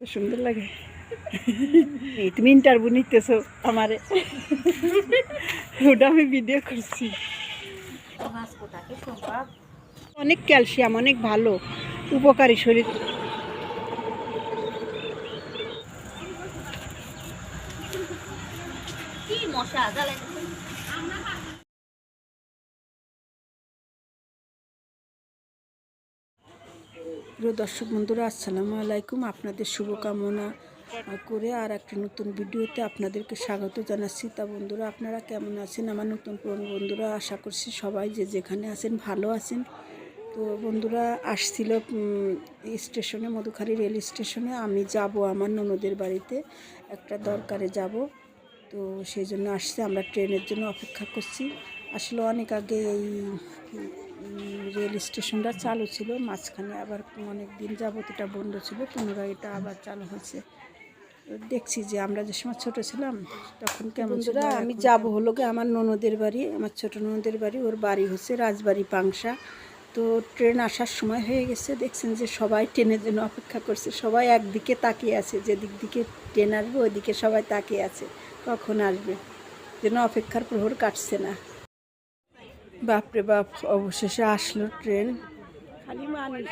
সুন্দর লাগে। তুমি ইন্টারভিউ নিতেছো আমারে। ওটা আমি ভিডিও করছি। অনেক ক্যালসিয়াম, অনেক ভালো। উপকারী শরীর। মশা প্রিয় দর্শক বন্ধুরা, আসসালামু আলাইকুম। আপনাদের শুভকামনা করে আর একটা নতুন ভিডিওতে আপনাদেরকে স্বাগত জানাচ্ছি। তা বন্ধুরা, আপনারা কেমন আছেন? আমার নতুন পুরনো বন্ধুরা, আশা করছি সবাই যে যেখানে আছেন ভালো আছেন। তো বন্ধুরা, আসছিল স্টেশনে মধুখালী রেল স্টেশনে। আমি যাব আমার ননদের বাড়িতে, একটা দরকারে যাব। তো সেই জন্য আসছে, আমরা ট্রেনের জন্য অপেক্ষা করছি। আসলে অনেক আগে এই রেল স্টেশনটা চালু ছিল মাঝখানে আবার অনেক দিন যাবত এটা বন্ধ ছিল পুনরায় এটা আবার চালু হয়েছে। তো দেখছি যে আমরা যে সময় ছোটো ছিলাম তখন কেমন ছিল আমি যাব হলো গিয়ে আমার ননদের বাড়ি আমার ছোট ননদের বাড়ি ওর বাড়ি হচ্ছে রাজবাড়ি পাংশা। তো ট্রেন আসার সময় হয়ে গেছে দেখছেন যে সবাই ট্রেনের জন্য অপেক্ষা করছে সবাই একদিকে তাকিয়ে আছে যেদিক দিকে ট্রেন আসবে ওইদিকে সবাই তাকিয়ে আছে কখন আসবে? যেন অপেক্ষার প্রহর কাটছে না। বাপরে বাপ অবশেষে আসলো ট্রেন। খালি মানুষ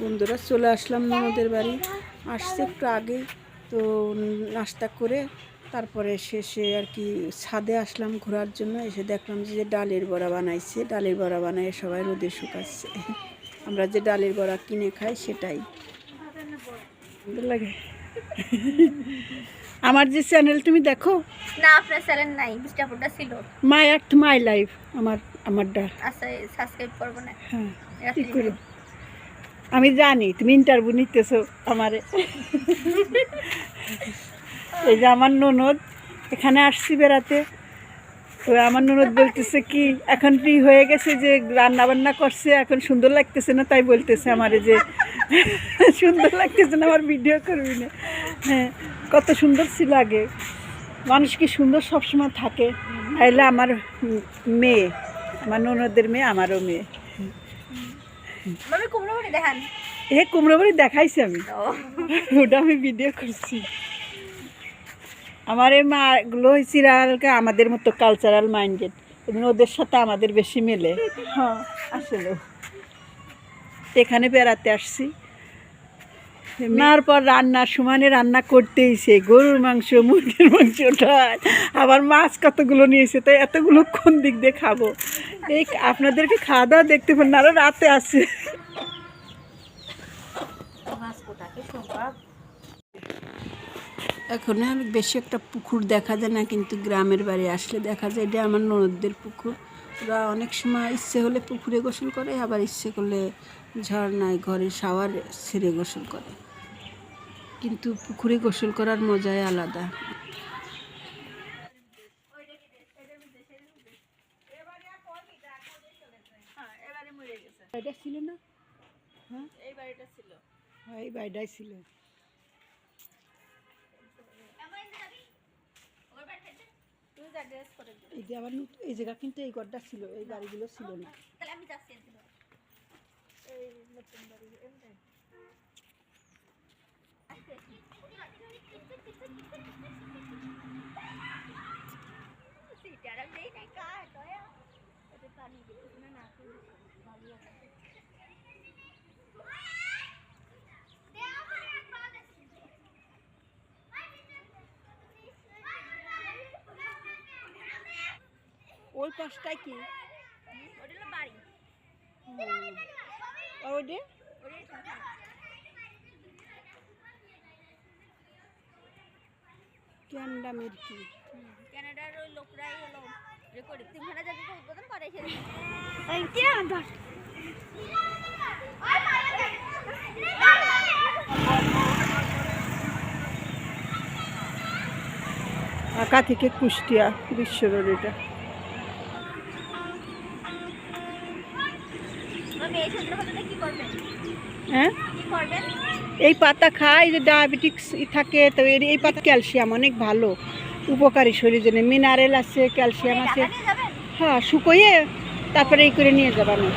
বন্ধুরা চলে আসলাম ননদের বাড়ি। আসছে একটু আগে তো নাস্তা করে তারপরে শেষে আর কি ছাদে আসলাম ঘোরার জন্য এসে দেখলাম যে ডালের বড়া বানাইছে। ডালের বড়া বানায় সবাই রোদে শুকাচ্ছে। আমরা যে ডালের বড়া কিনে খাই সেটাই। লাগে। আমার যে চ্যানেল তুমি দেখো? না আপনার চ্যানেল নাই বিস্টাপুরটা ছিল। মাই অ্যাক্ট মাই লাইফ আমার আমারটা আচ্ছা সাবস্ক্রাইব করব না। হ্যাঁ কি করো। আমি জানি তুমি ইন্টারভিউ নিতেছো আমারে। এই যে আমার ননদ এখানে আসছি বেড়াতে। তো আমার ননদ বলতেছে কি এখন ফ্রি হয়ে গেছে যে রান্না বান্না করছে এখন সুন্দর লাগতেছে না? তাই বলতেছে আমারে যে সুন্দর লাগতেছে না আমার ভিডিও করবি না। হ্যাঁ কত সুন্দর ছিল আগে। মানুষ কি সুন্দর সবসময় থাকে। তাইলে আমার মেয়ে আমার ননদের মেয়ে আমারও মেয়ে। এ কুমড়ো বাড়ি দেখাইছি আমি। ওটা আমি ভিডিও করছি। আমার এই মাগুলো চিরালকে আমাদের মতো কালচারাল মাইন্ডেড এবং ওদের সাথে আমাদের বেশি মেলে। হ্যাঁ। আসলে। এখানে বেড়াতে আসছি। তারপর রান্না সমানে রান্না করতেইছে। গরুর মাংস মুরগির মাংস ডাল। আবার মাছ কতগুলো নিয়েছে তাই এতগুলো কোন দিক দিয়ে খাব? এই আপনাদেরকে খাওয়া দাওয়া দেখতে পারেন আরও রাতে আসে এখন আর বেশি একটা পুকুর দেখা যায় না কিন্তু গ্রামের বাড়ি আসলে দেখা যায় এটা আমার ননদদের পুকুর। ওরা অনেক সময় ইচ্ছে হলে পুকুরে গোসল করে আবার ইচ্ছে করলে ঝর্নায় ঘরে শাওয়ার ছেড়ে গোসল করে। কিন্তু পুকুরে গোসল করার মজাই আলাদা। এটা ছিল না? হ্যাঁ এই বাড়িটা ছিল। হ্যাঁ এই বাড়িটাই ছিল। এই যে আবার এই জায়গা কিন্তু এই ঘরটা ছিল এই বাড়িগুলো ছিল না। তাহলে আমি যাচ্ছি এই নতুন বাড়ি এমনি সিটারা দেই নাই কার? দয়া। ওতে পানি দিতে না না ভালো ওই পাশটায় কি? ওটা। ক্যান্ডা মির্কি। ওই লোকরাই হলো রেকর্ডিং তিনখানা জায়গাকে উদ্বোধন করে ঢাকা থেকে কুষ্টিয়া বিশ্ব রোড এটা। হ্যাঁ? এই পাতা খায় যে ডায়াবেটিক্স থাকে তো এর এই পাতা ক্যালসিয়াম অনেক ভালো উপকারী শরীরের জন্য। মিনারেল আছে ক্যালসিয়াম আছে। হ্যাঁ শুকোয়ে তারপরে এই করে নিয়ে যাবা না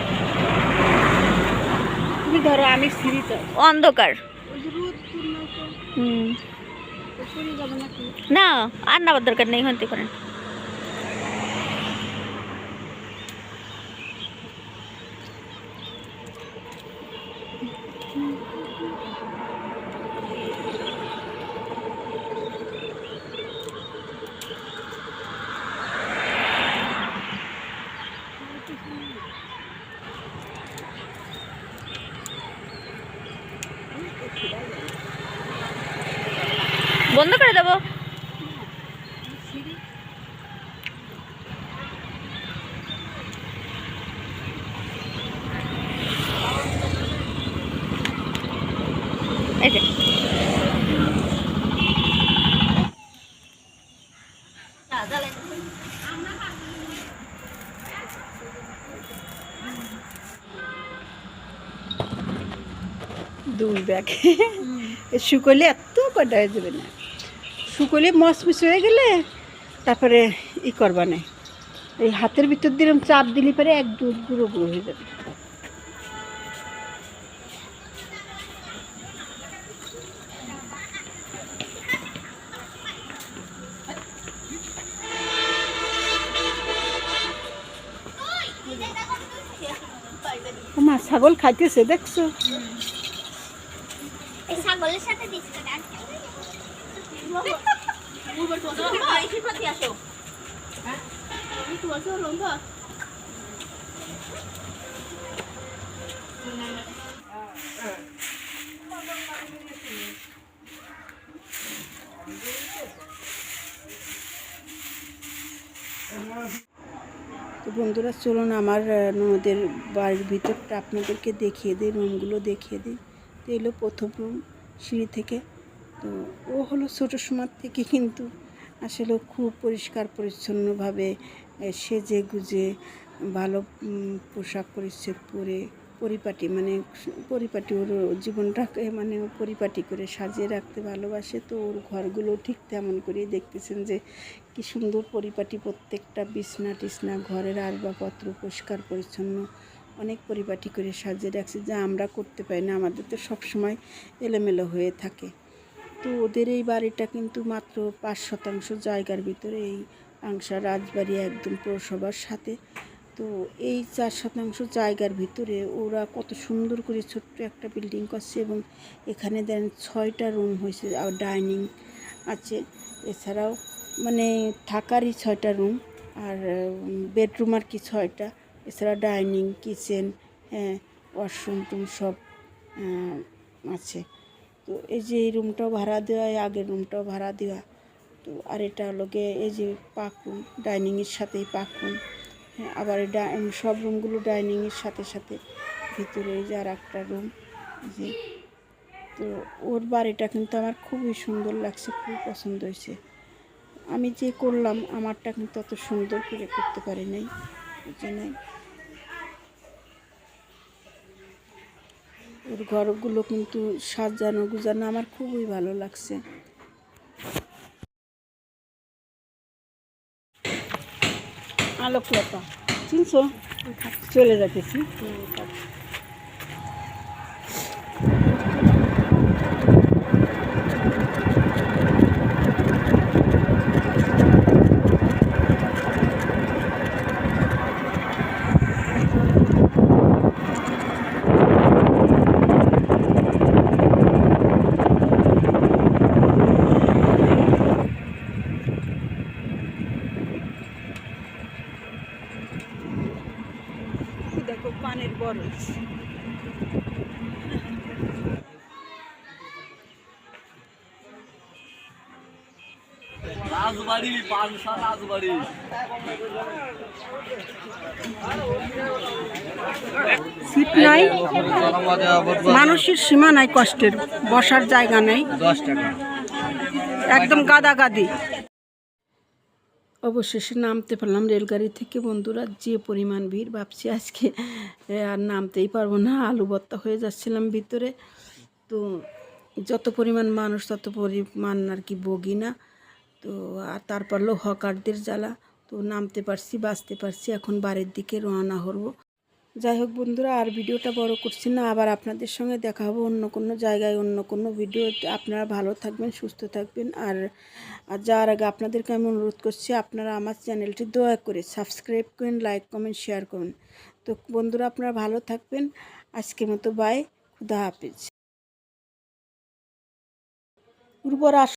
তুমি ধরো আমি সিঁড়িতে অন্ধকার। হুম। না আর নেওয়ার দরকার নেই হতে করেন বন্ধ করে দেবো এই যে ব্যাগ শুকোলে এত কটা হয়ে যাবে না। শুকোলে মশমিস হয়ে গেলে তারপরে ই করবা না। এই হাতের ভিতর দিলাম চাপ দিলে পরে এক দু গুঁড়ো গুঁড়ো হয়ে যাবে। মা ছাগল খাইতেছে, দেখছ? তো বন্ধুরা চলুন আমার আহ, ননদের বাড়ির ভিতরটা আপনাদেরকে দেখিয়ে দিই রুমগুলো দেখিয়ে দিই। তো এলো প্রথম রুম সিঁড়ি থেকে। তো ও হলো ছোটো সময় থেকে কিন্তু আসলে খুব পরিষ্কার, পরিচ্ছন্নভাবে সেজে গুজে, ভালো পোশাক পরিচ্ছদ পরে, পরিপাটি মানে পরিপাটি ওর জীবনটাকে মানে ও পরিপাটি করে সাজিয়ে রাখতে ভালোবাসে। তো ওর ঘরগুলো ঠিক তেমন করেই দেখতেছেন যে কি সুন্দর পরিপাটি প্রত্যেকটা বিছনা টিছনা ঘরের আসবাবপত্র পরিষ্কার, পরিচ্ছন্ন। অনেক পরিপাটি করে সাজিয়ে রাখছে যা আমরা করতে পারি না। আমাদের তো সবসময় এলোমেলো হয়ে থাকে। তো ওদের এই বাড়িটা কিন্তু মাত্র পাঁচ শতাংশ জায়গার ভিতরে এই আংসা রাজবাড়ি একদম পৌরসভার সাথে। তো এই চার শতাংশ জায়গার ভিতরে ওরা কত সুন্দর করে ছোট্ট একটা বিল্ডিং করছে এবং এখানে দেন ছয়টা রুম হয়েছে, আর ডাইনিং আছে। এছাড়াও মানে থাকারই ছয়টা রুম, আর বেডরুম আর কি ছয়টা। এছাড়া ডাইনিং, কিচেন হ্যাঁ ওয়াশরুম টুম সব আছে। তো এই যে এই রুমটাও ভাড়া দেওয়া আগের রুমটাও ভাড়া দেওয়া। তো আর এটা গিয়ে এই যে পাকুন ডাইনিংয়ের সাথেই পাকুন হ্যাঁ আবার সব রুমগুলো ডাইনিংয়ের সাথে সাথে। ভিতরে এই যে আর একটা রুম যে। তো ওর বাড়িটা কিন্তু আমার খুবই সুন্দর লাগছে খুব পছন্দ হয়েছে। আমি যে করলাম, আমারটা কিন্তু অত সুন্দর করে করতে পারি নাই। ওর ঘরগুলো কিন্তু সাজানো গুজানো আমার খুবই ভালো লাগছে। আলোকলতা। চিনছো? চলে যাচ্ছি রাজবাড়ি পানসা রাজবাড়ি। সিট নাই মানুষের সীমা নাই কষ্টের বসার জায়গা নাই। দশ টাকা। একদম গাদা গাদি অবশেষে নামতে পারলাম রেলগাড়ি থেকে। বন্ধুরা যে পরিমাণ ভিড় ভাবছি আজকে এ, আর নামতেই পারব না আলু ভর্তা হয়ে যাচ্ছিলাম ভিতরে। তো যত পরিমাণ মানুষ তত পরিমাণ আর কি বগি না তো আর তারপর হকারদের জ্বালা। তো নামতে পারছি, বাঁচতে পারছি, এখন বাড়ির দিকে রওনা হব। যাই হোক বন্ধুরা, আর ভিডিওটা বড় করছি না, আবার আপনাদের সঙ্গে দেখা হবে অন্য কোনো জায়গায়, অন্য কোনো ভিডিও আপনারা ভালো থাকবেন, সুস্থ থাকবেন, আর আর যাওয়ার আগে আপনাদেরকে আমি অনুরোধ করছি, আপনারা আমার চ্যানেলটি দয়া করে সাবস্ক্রাইব করেন, লাইক কমেন্ট, শেয়ার করুন। তো বন্ধুরা, আপনারা ভালো থাকবেন। আজকের মতো, বাই, খুদা হাফিজ। উর্বর